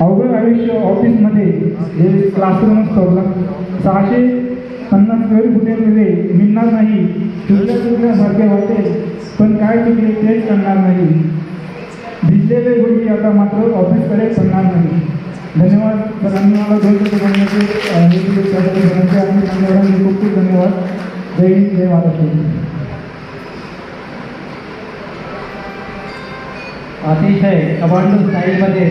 अवघड आयुष्य ऑफिसमध्ये जे क्लासरूम असतो आपला सहाशे पन्नास स्क्वेअर फुटेमध्ये मिळणार नाही. चुकल्या चुकल्यासारखे वाटेल पण काय चुकले तेच करणार नाही. भिजलेले गोष्टी आता मात्र ऑफिसकडे करणार नाही. धन्यवाद सरांनी मला दोन शब्द आणि धन्यवाद खूप खूप धन्यवाद. जय हिंद जय महाराष्ट्र अतिशय कमांडो स्टाईलमध्ये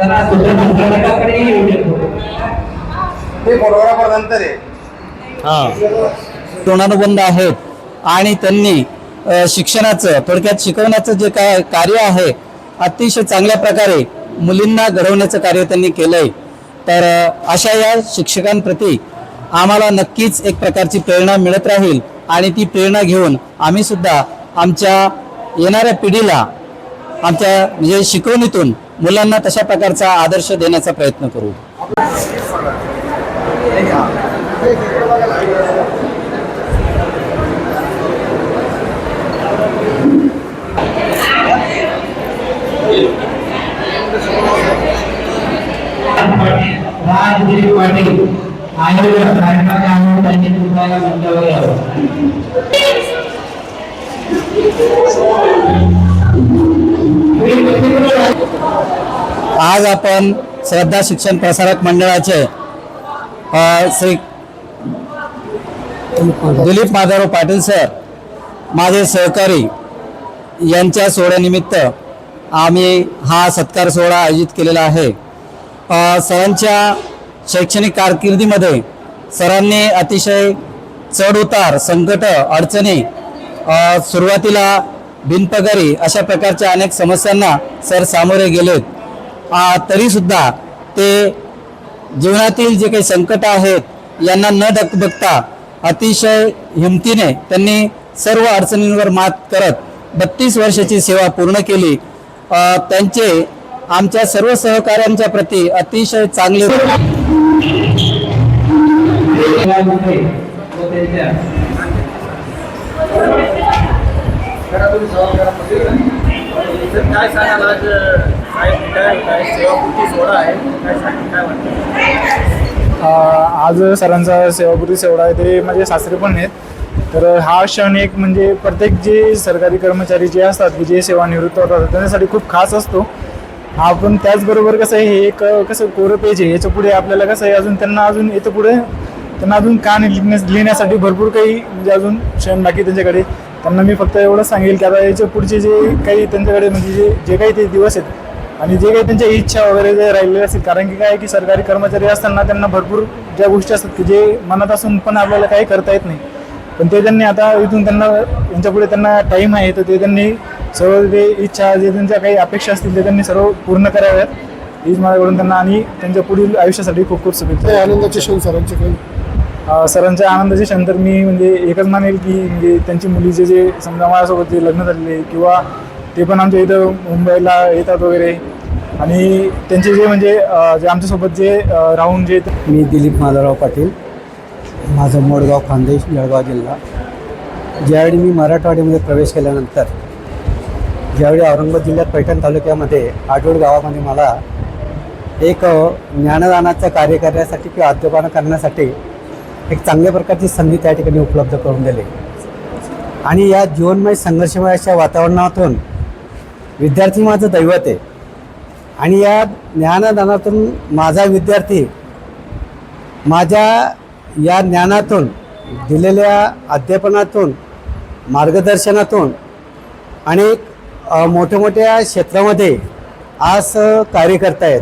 जरा दुसऱ्या संचालकाकडे येऊ शकतो ते फोटोग्राफर नंतर आहे ऋणानुबंध आहेत. आणि त्यांनी शिक्षणाचं थोडक्यात शिकवण्याचं जे काय कार्य आहे अतिशय चांगल्या प्रकारे मुलींना घडवण्याचं कार्य त्यांनी केलंय. तर अशा या शिक्षकांप्रती आम्हाला नक्कीच एक प्रकारची प्रेरणा मिळत राहील. आणि ती प्रेरणा घेऊन आम्ही सुद्धा आमच्या येणाऱ्या पिढीला आमच्या म्हणजे शिकवणीतून मुलांना तशा प्रकारचा आदर्श देण्याचा प्रयत्न करू. राजगिरी पाटील कार्यक्रमाचे त्यांनी मंचावर यावं. आज आपण श्रद्धा शिक्षण प्रसारक मंडळाचे श्री दिलीप माधवराव पाटील सर माझे सहकारी यांच्या सोहळ्यानिमित्त आम्ही हा सत्कार सोहळा आयोजित केलेला आहे. सरांच्या शैक्षणिक कारकिर्दीमध्ये सरांनी अतिशय चढ उतार संकट अडचणी सुरुवातीला बिनपगारी अशा प्रकारच्या अनेक समस्यांना सर सामोरे गेलेत. तरीसुद्धा ते जीवनातील जे काही संकट आहेत यांना न डक बघता अतिशय हिमतीने त्यांनी सर्व अडचणींवर मात करत बत्तीस वर्षाची सेवा पूर्ण केली. त्यांचे आमच्या सर्व सहकाऱ्यांच्या प्रती अतिशय चांगले काय सांगाल आज साहेब काय काय सेवापूर्ती सोहळा आहे काय सांग काय वाटतं आज सरांचा सेवापुरी सेवडा आहे ते माझे सासरे पण आहेत. तर हा क्षण एक म्हणजे प्रत्येक जे सरकारी कर्मचारी जे असतात की जे सेवानिवृत्त होतात त्यांच्यासाठी खूप खास असतो. हा त्याचबरोबर कसं आहे हे एक कसं कोरं पेज आहे याच्यापुढे आपल्याला कसं आहे अजून त्यांना अजून याच्यापुढे त्यांना अजून कान लिहिण्यास लिहिण्यासाठी भरपूर काही म्हणजे अजून क्षण बाकी त्यांच्याकडे. त्यांना मी फक्त एवढंच सांगेल की आता याच्या पुढचे जे काही त्यांच्याकडे म्हणजे जे जे काही ते दिवस आहेत आणि जे काही त्यांच्या इच्छा वगैरे जे राहिलेल्या असतील कारण की काय की सरकारी कर्मचारी असताना त्यांना भरपूर ज्या गोष्टी असतात की जे मनात असून पण आपल्याला काही करता येत नाही. पण ते त्यांनी आता इथून त्यांना यांच्या पुढे त्यांना टाईम आहे तर ते त्यांनी सर्व जे इच्छा जे त्यांच्या काही अपेक्षा असतील ते त्यांनी सर्व पूर्ण कराव्यात. हीच माझ्याकडून त्यांना आणि त्यांच्या पुढील आयुष्यासाठी खूप खूप शुभेच्छा. आनंदाचे क्षण सरांचे काही? सरांच्या आनंदाचे क्षण तर मी म्हणजे एकच मानेल की म्हणजे त्यांची मुलीचे जे समजा माझ्यासोबत जे लग्न झालेले किंवा ते पण आमच्या इथं मुंबईला येतात वगैरे. आणि त्यांचे जे म्हणजे जे आमच्यासोबत जे राहून जे मी दिलीप माधवराव पाटील. माझं मोडगाव खानदेश जळगाव जिल्हा. ज्यावेळी मी मराठवाड्यामध्ये प्रवेश केल्यानंतर ज्यावेळी औरंगाबाद जिल्ह्यात पैठण तालुक्यामध्ये आठवड गावामध्ये मला एक ज्ञानदानाचं कार्य करण्यासाठी किंवा अध्यापन करण्यासाठी एक चांगल्या प्रकारची संधी त्या ठिकाणी उपलब्ध करून दिली. आणि या जीवनमय संघर्षमय अशा वातावरणातून विद्यार्थी माझं दैवत आहे. आणि या ज्ञानदानातून माझा विद्यार्थी माझ्या या ज्ञानातून दिलेल्या अध्यापनातून मार्गदर्शनातून अनेक मोठ्या मोठ्या क्षेत्रामध्ये आज कार्य करतायत.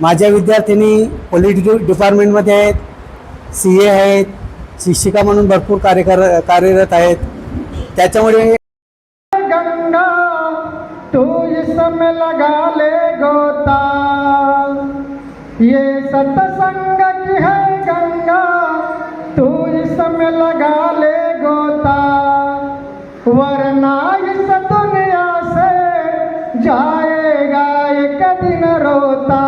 माझ्या विद्यार्थिनी पॉलिटिकल डिपार्टमेंटमध्ये आहेत सी ए आहेत शिक्षिका म्हणून भरपूर कार्य कर कार्यरत आहेत. त्याच्यामुळे इसमें लगा ले गोता। ये सतसंग की है गंगा, तू इसमें लगा ले गोता। वरना इस दुनिया से जाएगा एक दिन रोता,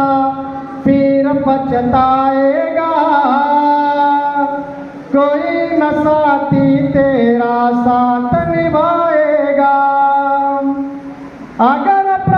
फिर पछताएगा। कोई न साथी तेरा साथ